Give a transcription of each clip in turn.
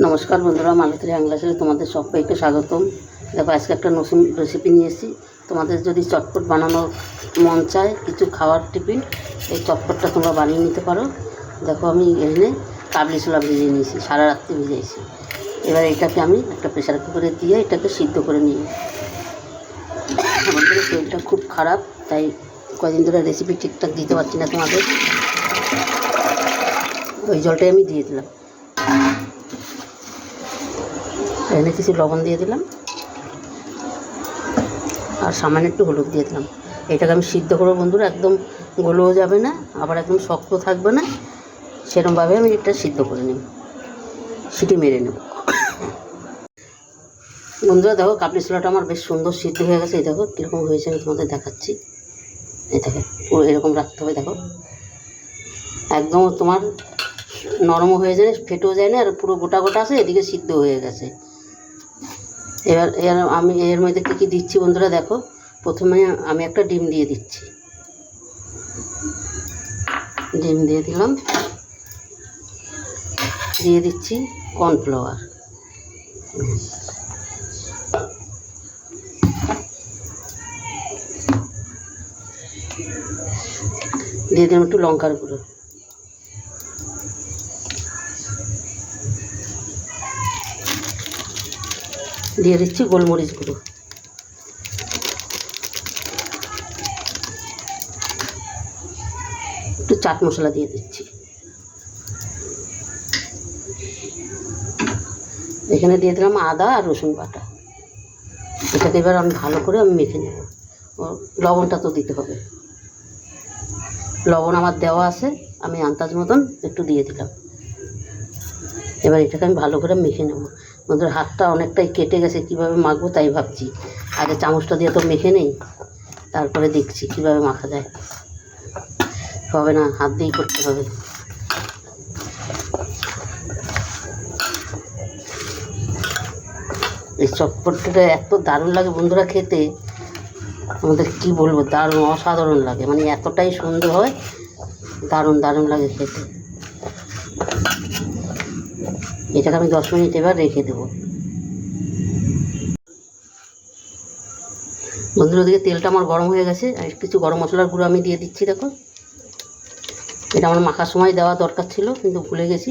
নমস্কার বন্ধুরা মালতী আংলাসে তোমাদের সবাইকে স্বাগতম। দেখো, আজকে একটা নতুন রেসিপি নিয়ে এসেছি। তোমাদের যদি চটপট বানানোর মন চায়, কিছু খাওয়ার টিফিন এই চটপটটা তোমরা বানিয়ে নিতে পারো। দেখো, আমি এখানে কাবলি ছোলা ভিজিয়ে নিয়েছি, সারা রাত্রি ভিজিয়েছি এবার এটাকে আমি একটা প্রেশার কুকারে দিয়ে এটাকে সিদ্ধ করে নিই। আমাদের তেলটা খুব খারাপ, তাই কদিন ধরে রেসিপি ঠিকঠাক দিতে পারছি না তোমাদের। ওই জলটাই আমি দিয়ে দিলাম। এখানে কিছু লবণ দিয়ে দিলাম। আর সামান্য একটু হলুদ দিয়ে দিলাম। এটাকে আমি সিদ্ধ করব বন্ধুরা, একদম গলেও যাবে না, আবার একদম শক্ত থাকবে না। সেরকমভাবে আমি এটা সিদ্ধ করে নেব। সিটি মেরে নেব। বন্ধুরা, দেখো কাবলি ছোলাটা আমার বেশ সুন্দর সিদ্ধ হয়ে গেছে। এই দেখো কীরকম হয়েছে, আমি তোমাদের দেখাচ্ছি। এই দেখো, পুরো এরকম রাখতে হবে, দেখো। একদম তোমার নরমও হয়ে যায়, ফেটেও যায় না, আর পুরো গোটা গোটা আছে, এদিকে সিদ্ধ হয়ে গেছে। এবার এর আমি এর মধ্যে কী কী দিচ্ছি বন্ধুরা দেখো। প্রথমে আমি একটা ডিম দিয়ে দিচ্ছি। ডিম দিয়ে দিলাম। দিয়ে দিচ্ছি কর্নফ্লাওয়ার। দিয়ে দিলাম একটু লঙ্কার গুঁড়ো। দিয়ে দিচ্ছি গোলমরিচ গুঁড়ো। একটু চাট মশলা দিয়ে দিচ্ছি। এখানে দিয়ে দিলাম আদা আর রসুন বাটা। এটাকে এবার আমি ভালো করে আমি মেখে নেব। লবণটা তো দিতে হবে। লবণ আমার দেওয়া আছে, আমি আন্দাজ মতন একটু দিয়ে দিলাম। এবার এটাকে আমি ভালো করে মেখে নেব। আমাদের হাতটা অনেকটাই কেটে গেছে, কীভাবে মাখবো তাই ভাবছি। আগে চামচটা দিয়ে তো মেখে নেই, তারপরে দেখছি কীভাবে মাখা যায়। হবে না, হাত দিয়েই করতে হবে। এই চটপটটা এত দারুণ লাগে বন্ধুরা খেতে। আমাদের কি বলব, দারুণ, অসাধারণ লাগে। মানে এতটাই সুন্দর হয়, দারুণ দারুণ লাগে খেতে। এটাকে আমি দশ মিনিট এবার রেখে দেবো। বন্ধুরা, ওদিকে তেলটা আমার গরম হয়ে গেছে। আর কিছু গরম মশলার গুঁড়ো আমি দিয়ে দিচ্ছি, দেখো। এটা আমার মাখার সময় দেওয়া দরকার ছিল, কিন্তু ভুলে গেছি।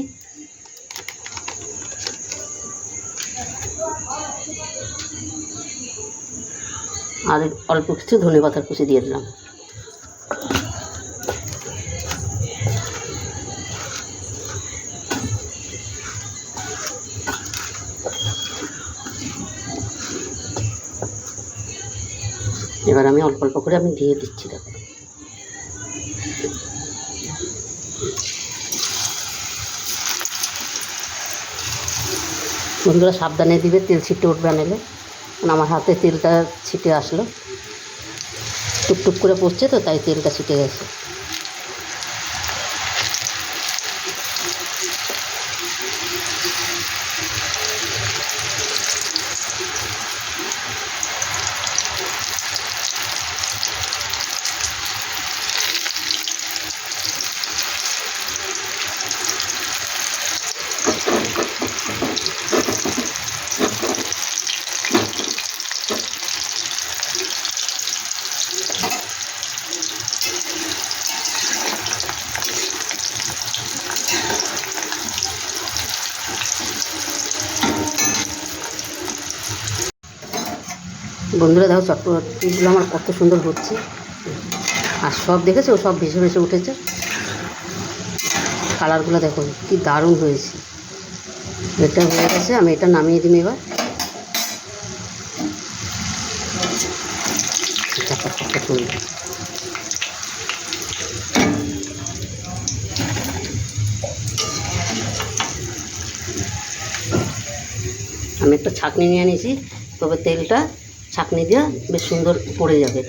আর অল্প কিছু ধনে পাতার কুচি দিয়ে দিলাম। এবার আমি অল্প অল্প করে আমি দিয়ে দিচ্ছি, দেখো। বন্ধুরা সাবধানে দিবে, তেল ছিটে উঠবে নেবে আমার হাতে তেলটা ছিটে আসলো। টুকটুক করে পড়ছে তো, তাই তেলটা ছিটে গেছে। বন্ধুরা দেখো চটপটিগুলো আমার কত সুন্দর হচ্ছে। আর সব দেখেছ? সব ভেসে ভেসে উঠেছে। কালারগুলো দেখো, কি দারুণ হয়েছে। এটা হয়ে গেছে, আমি এটা নামিয়ে দিন এবার। আমি একটা ছাঁকনি নিয়ে নিয়েছি, তবে তেলটা ছাঁকনি দিয়ে বেশ সুন্দর পড়ে যাবে।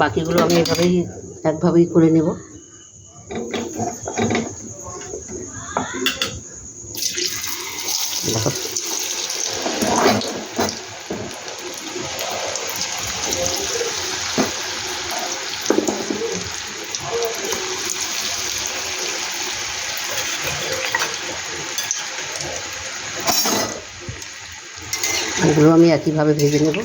বাকিগুলো আমি এভাবেই একভাবেই করে নেব। এগুলো আমি একইভাবে ভেজে নেব।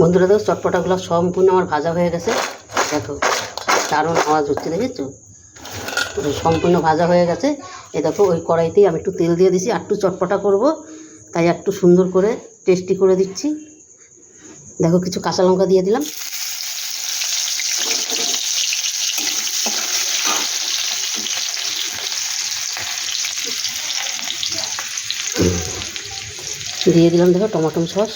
বন্ধুরা দেখো, চটপটাগুলো সম্পূর্ণ আমার ভাজা হয়ে গেছে। দেখো, দারুণ আওয়াজ হচ্ছে, দেখেছ? সম্পূর্ণ ভাজা হয়ে গেছে। এই দেখো, ওই কড়াইতেই আমি একটু তেল দিয়ে দিছি, আর একটু চটপটা করব। তাই একটু সুন্দর করে টেস্টি করে দিচ্ছি। দেখো, কিছু কাঁচা লঙ্কা দিয়ে দিলাম। দিয়ে দিলাম দেখো টমাটো সস।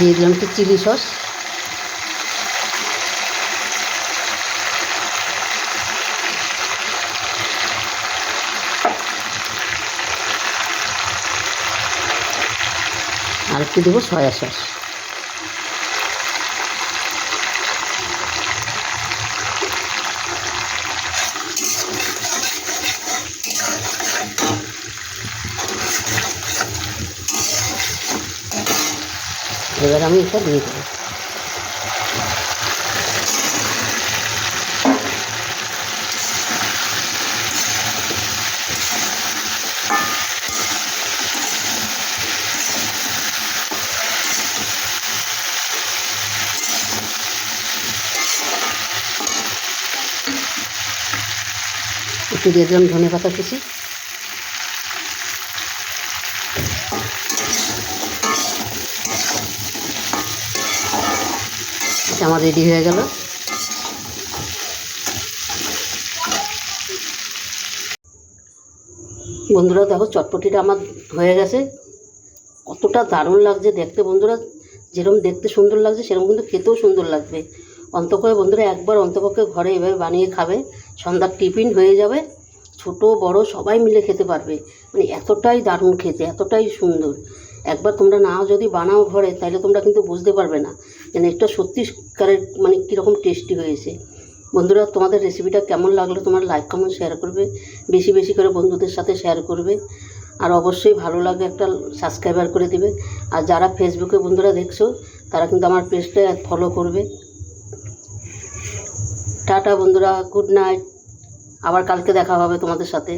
দিয়ে দিলাম একটু চিলি সস। আর একটু দেবো সয়া সস। এবার আমি এটা দিয়ে দেবো। একটু দিয়ে দিলাম ধনে পাতা কুচি। আমার রেডি হয়ে গেল। বন্ধুরা, দেখো চটপটিটা আমার হয়ে গেছে। কতটা দারুণ লাগছে দেখতে বন্ধুরা। যেরকম দেখতে সুন্দর লাগছে সেরকম কিন্তু খেতেও সুন্দর লাগবে। অন্তপক্ষে বন্ধুরা, একবার অন্তপক্ষে ঘরে এভাবে বানিয়ে খাবে, সন্ধ্যার টিফিন হয়ে যাবে। ছোট, বড়, সবাই মিলে খেতে পারবে। মানে এতটাই দারুণ খেতে, এতটাই সুন্দর। একবার তোমরা নাও যদি বানাও ঘরে তাহলে তোমরা কিন্তু বুঝতে পারবে না। যে না, এটা সত্যিকারের মানে কীরকম টেস্টি হয়েছে। বন্ধুরা তোমাদের রেসিপিটা কেমন লাগল তোমার লাইক কমেন্ট শেয়ার করবে। বেশি বেশি করে বন্ধুদের সাথে শেয়ার করবে। আর অবশ্যই ভালো লাগলে একটা সাবস্ক্রাইবার করে দিবে। আর যারা ফেসবুকে বন্ধুরা দেখছ তারা কিন্তু আমার পেজটা ফলো করবে। টাটা বন্ধুরা গুড নাইট আবার কালকে দেখা হবে তোমাদের সাথে।